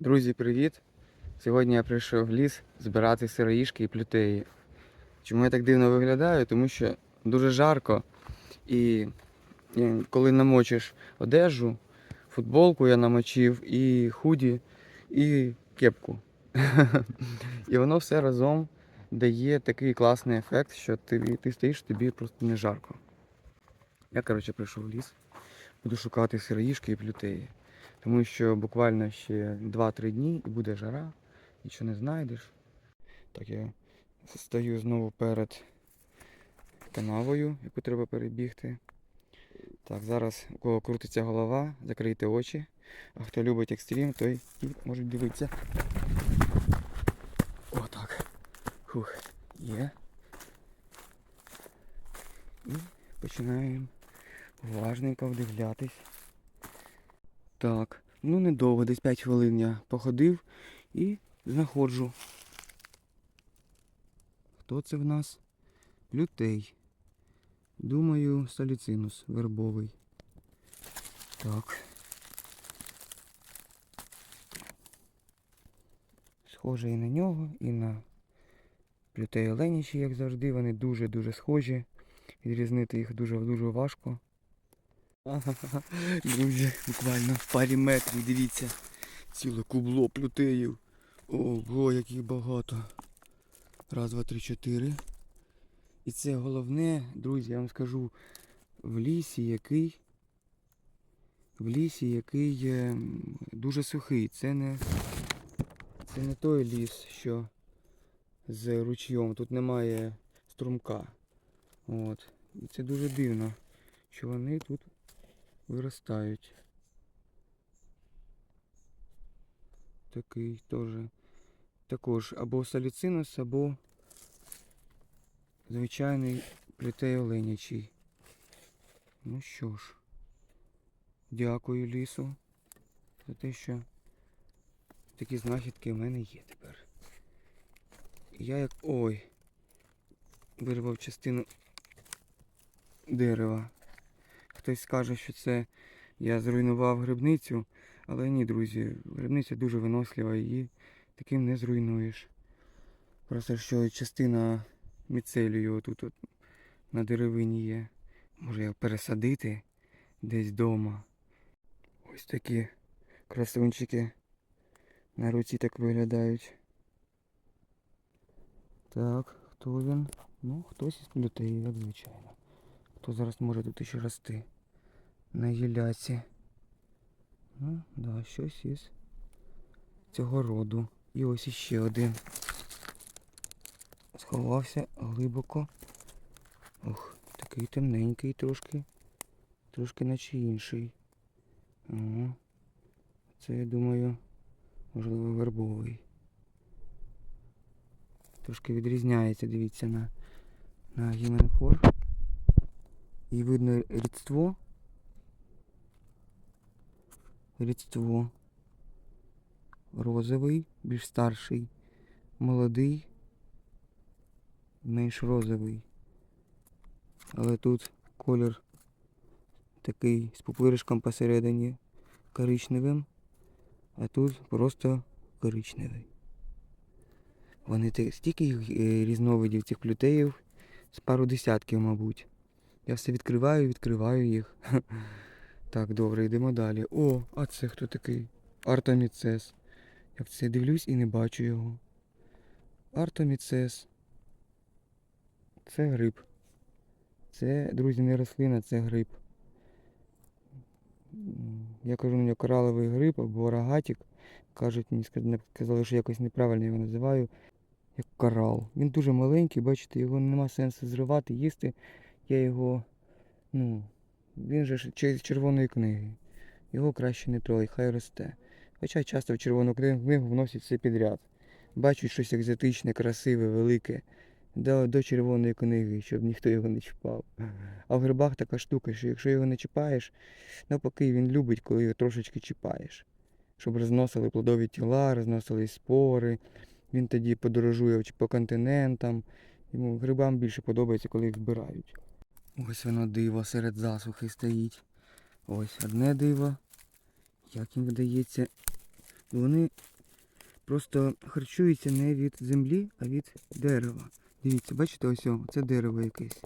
Друзі, привіт! Сьогодні я прийшов в ліс збирати сироїшки і плютеї. Чому я так дивно виглядаю? Тому що дуже жарко. І, і коли намочиш одежу, футболку я намочив, і худі, і кепку. І воно все разом дає такий класний ефект, що ти, ти стоїш, тобі просто не жарко. Я, коротше, прийшов в ліс, буду шукати сироїшки і плютеї. Тому що буквально ще 2-3 дні і буде жара, нічого не знайдеш. Так, я стою знову перед канавою, яку треба перебігти. Так, зараз у кого крутиться голова, закрийте очі. А хто любить екстрім, той і може дивитися. Отак. Фух, є. І починаємо уважненько вдивлятись. Так, ну недовго, десь 5 хвилин я походив і знаходжу. Хто це в нас? Лютей. Думаю, саліцинус вербовий. Так. Схоже і на нього, і на плютей оленячі, як завжди. Вони дуже-дуже схожі. Відрізнити їх дуже-дуже важко. Друзі, буквально в парі метрів, дивіться. Ціле кубло плютеїв. Ого, яких багато. Раз, два, три, чотири. І це головне, друзі, я вам скажу, в лісі який. В лісі, який е, дуже сухий. Це не. Це не той ліс, що з ручйом. Тут немає струмка. От. І це дуже дивно, що вони тут виростають. Такий теж. Також або саліцинус, або звичайний плітей оленячий. Ну що ж, дякую лісу за те, що такі знахідки в мене є тепер. Я як... ой, вирвав частину дерева. Хтось скаже, що це я зруйнував грибницю, але ні, друзі, грибниця дуже винослива, її таким не зруйнуєш. Просто що частина міцелію тут от на деревині є. Може його пересадити десь вдома. Ось такі красунчики на руці так виглядають. Так, хто він? Ну, хтось із людей, як звичайно. Хто зараз може тут ще рости? На гіляці. Ну, да, щось із цього роду. І ось іще один. Сховався глибоко. Ох, такий темненький трошки. Трошки наче інший. Ага. Це, я думаю, можливо, вербовий. Трошки відрізняється, дивіться, на, на гіменофор. І видно рідство. Рідство. Розовий, більш старший. Молодий, менш розовий. Але тут колір такий з пупиришком посередині коричневим, а тут просто коричневий. Вони стільки їх, е, різновидів цих плютеїв, з пару десятків, мабуть. Я все відкриваю, і відкриваю їх. Так, добре, йдемо далі. О, а це хто такий? Артоміцес. Як це дивлюсь і не бачу його. Артоміцес. Це гриб. Це, друзі, не рослина, це гриб. Я кажу на нього кораловий гриб або рогатик. Кажуть, мені сказ- сказали, що якось неправильно його називаю. Як корал. Він дуже маленький, бачите, його нема сенсу зривати, їсти. Я його, ну, він же з червоної книги. Його краще не трогай, хай росте. Хоча часто в червону кни- книгу вносять все підряд. Бачать щось екзотичне, красиве, велике. До, до червоної книги, щоб ніхто його не чіпав. А в грибах така штука, що якщо його не чіпаєш, навпаки він любить, коли його трошечки чіпаєш. Щоб розносили плодові тіла, розносили спори. Він тоді подорожує по континентам. Йому грибам більше подобається, коли їх збирають. Ось воно диво серед засухи стоїть. Ось одне диво. Як їм вдається Вони просто харчуються не від землі, а від дерева. Дивіться, бачите, ось о, це дерево якесь.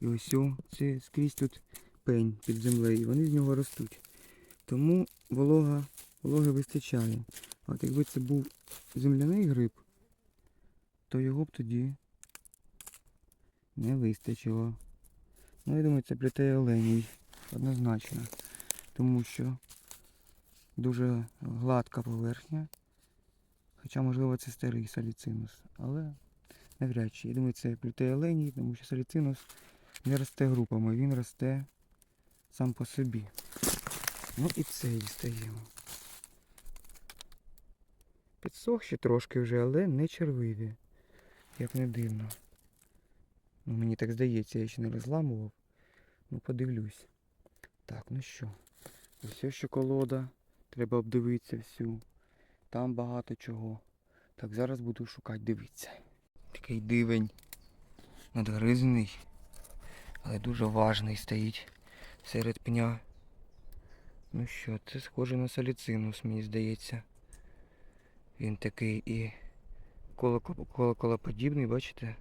І ось о, це скрізь тут пень під землею, і вони з нього ростуть. Тому волога, вологи вистачає. От якби це був земляний гриб, то його б тоді не вистачило. Ну, я думаю, це плітей оленій однозначно. Тому що дуже гладка поверхня. Хоча, можливо, це старий саліцинус. Але навряд чи. Я думаю, це плітей оленій, тому що саліцинус не росте групами, він росте сам по собі. Ну і це дістаємо. Підсохші трошки вже, але не червиві. Як не дивно. Ну, мені так здається, я ще не розламував. Ну, подивлюсь. Так, ну що. Ось ще колода. Треба обдивитися всю. Там багато чого. Так, зараз буду шукати, дивитися. Такий дивень. Надгризаний. Але дуже важний стоїть серед пня. Ну що, це схоже на саліцинус, мені здається. Він такий і колокол- колоколоподібний, бачите?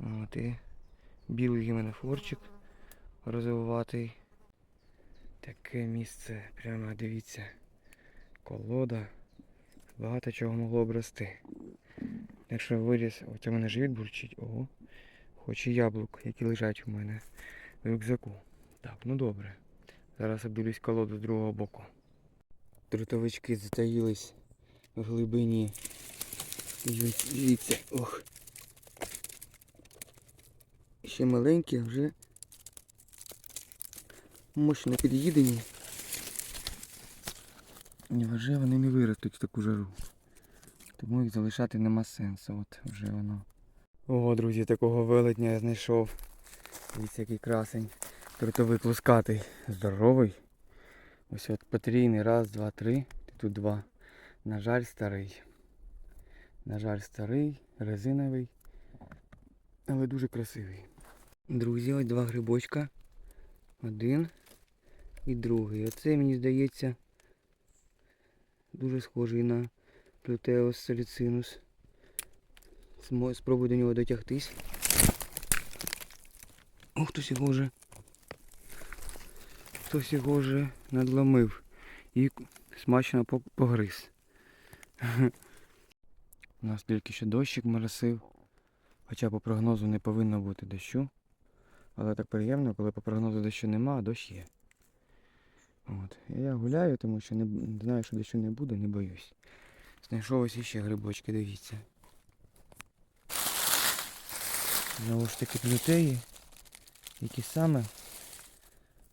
От і білий гіменофорчик розвиватий. Таке місце, прямо дивіться, колода. Багато чого могло б рости. Якщо виріс, от у мене живіт бурчить, ого, хоч і яблук, які лежать у мене в рюкзаку. Так, ну добре. Зараз обдивлюсь колоду з другого боку. Трутовички затаїлись в глибині. Дивіться, ох. Ще маленькі, вже мощно під'їдені. І вже вони не виростуть в таку жару. Тому їх залишати нема сенсу. От вже воно. Ого, друзі, такого велетня я знайшов. Дивіться, який красень. Трутовик лускатий. Здоровий. Ось от потрійний. Раз, два, три. Тут два. На жаль, старий. На жаль, старий, резиновий. Але дуже красивий. Друзі, ось два грибочка. Один і другий. Оце, мені здається, дуже схожий на Плютеос саліцинус. Спробую до нього дотягтись. Ух, хтось його вже. Хтось його вже надломив і смачно погриз. У нас тільки що дощик моросив. Хоча по прогнозу не повинно бути дощу. Але так приємно, коли по прогнозу дощу нема, а дощ є. От. Я гуляю, тому що не знаю, що дощу не буде, не боюсь. Знайшов ось іще грибочки, дивіться. Знову ж таки плютеї. Які саме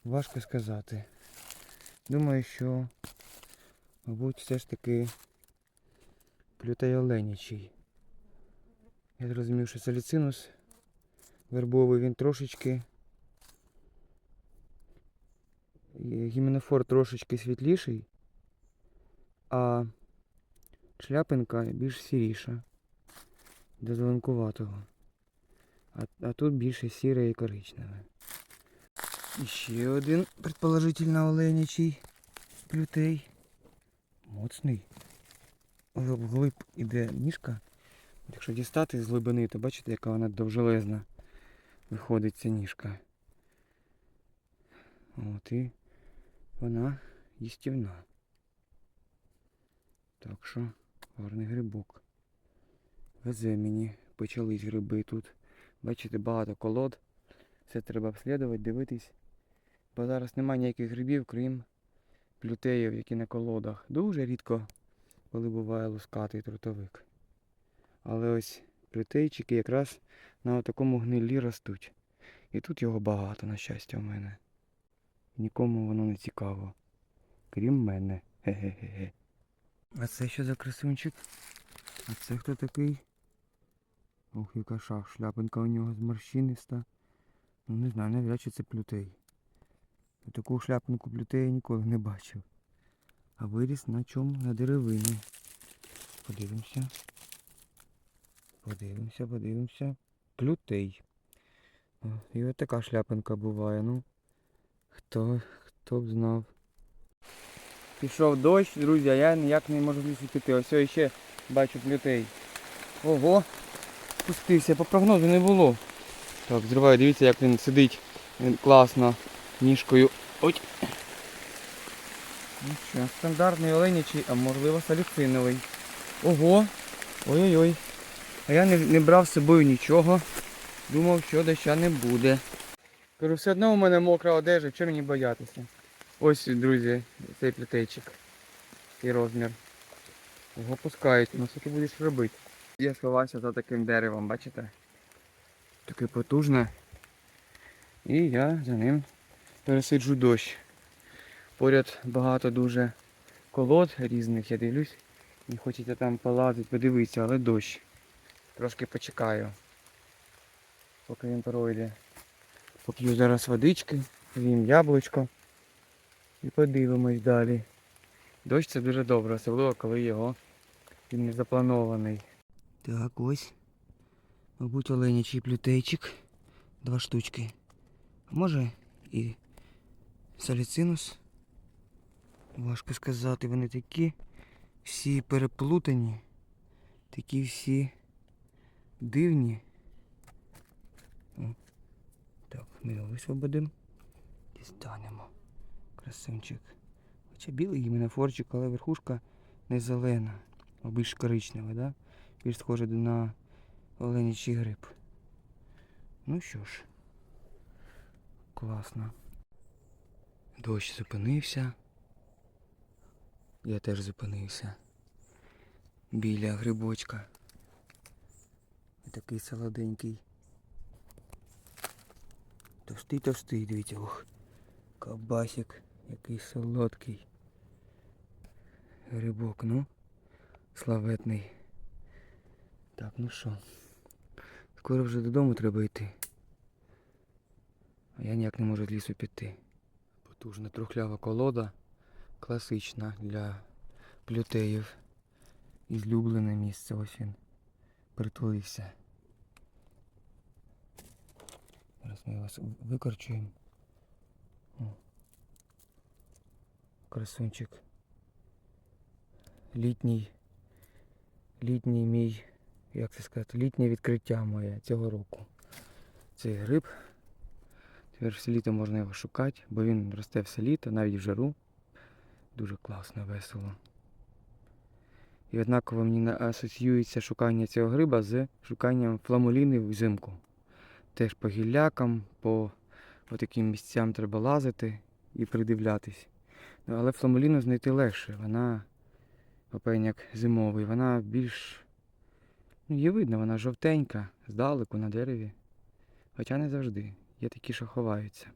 важко сказати. Думаю, що, мабуть, все ж таки плютей оленячий. Я зрозумів, що саліцинус вербовий він трошечки. е, Гіменофор трошечки світліший, а шляпинка більш сіріша. До зеленкуватого. А, а тут більше сіре і коричневе. І ще один, предположительно, оленячий плютей. Моцний. Але вглиб іде ніжка. Якщо дістати з глибини, то бачите, яка вона довжелезна виходить ця ніжка. От і вона їстівна. Так що гарний грибок. Везе мені, почались гриби тут. Бачите, багато колод. Все треба обслідувати, дивитись. Бо зараз немає ніяких грибів, крім плютеїв, які на колодах. Дуже рідко, коли буває лускатий трутовик. Але ось плютейчики якраз на такому гнилі ростуть. І тут його багато, на щастя, в мене. Нікому воно не цікаво. Крім мене. Ге-ге-ге. А це що за красунчик? А це хто такий? Ох, яка шах, шляпинка у нього зморщиниста. Ну не знаю, навряд чи це плютей. Таку шляпинку плютея ніколи не бачив. А виріс на чому? На деревині. Подивимося. Подивимося, подивимося. Плютей. І от така шляпинка буває, ну. Хто, хто б знав. Пішов дощ, друзі, а я ніяк не можу в лісі піти. Ось ось ще бачу плютей. Ого! Спустився, по прогнозу не було. Так, зриваю, дивіться, як він сидить. Він класно ніжкою. Ой. Ну що, стандартний оленячий, а можливо салюциновий. Ого! Ой-ой-ой. А я не, не брав з собою нічого. Думав, що доща не буде. Кажу, все одно у мене мокра одежа, чого мені боятися? Ось, друзі, цей плетейчик. І розмір. Його пускають, ну що ти будеш робити? Я сховався за таким деревом, бачите? Таке потужне. І я за ним пересиджу дощ. Поряд багато дуже колод різних, я дивлюсь. Не хочеться там полазити, подивитися, але дощ. Трошки почекаю. Поки він пройде. Поп'ю зараз водички, з'їм яблучко. І подивимось далі. Дощ це дуже добре, особливо коли його він не запланований. Так, ось. Мабуть, оленячий плютейчик. Два штучки. Може і саліцинус. Важко сказати, вони такі всі переплутані, такі всі дивні. Так, ми його висвободимо. Дістанемо. Красунчик. Хоча білий іменно форчик, але верхушка не зелена, а більш коричнева, да? більш схоже на оленячий гриб. Ну що ж, класно. Дощ зупинився. Я теж зупинився. Біля грибочка. Такий солоденький. Товстий, товстий, дивіться, ох. Ковбасик, який солодкий. Грибок, ну, славетний. Так, ну що. Скоро вже додому треба йти. А я ніяк не можу з лісу піти. Потужна трухлява колода. Класична для плютеїв. Ізлюблене місце ось він притулився. Зараз ми вас викорчуємо. Красунчик. Літній. Літній мій, як це сказати, літнє відкриття моє цього року. Цей гриб. Тепер все літо можна його шукати, бо він росте все літо, навіть в жару. Дуже класно, весело. І однаково мені асоціюється шукання цього гриба з шуканням фламуліни взимку. Теж по гіллякам, по таким місцям треба лазити і придивлятись. Ну, але фламоліну знайти легше. Вона, опевне, як зимовий, вона більш. Ну, її видно, вона жовтенька, здалеку на дереві. Хоча не завжди. Є такі, що ховаються.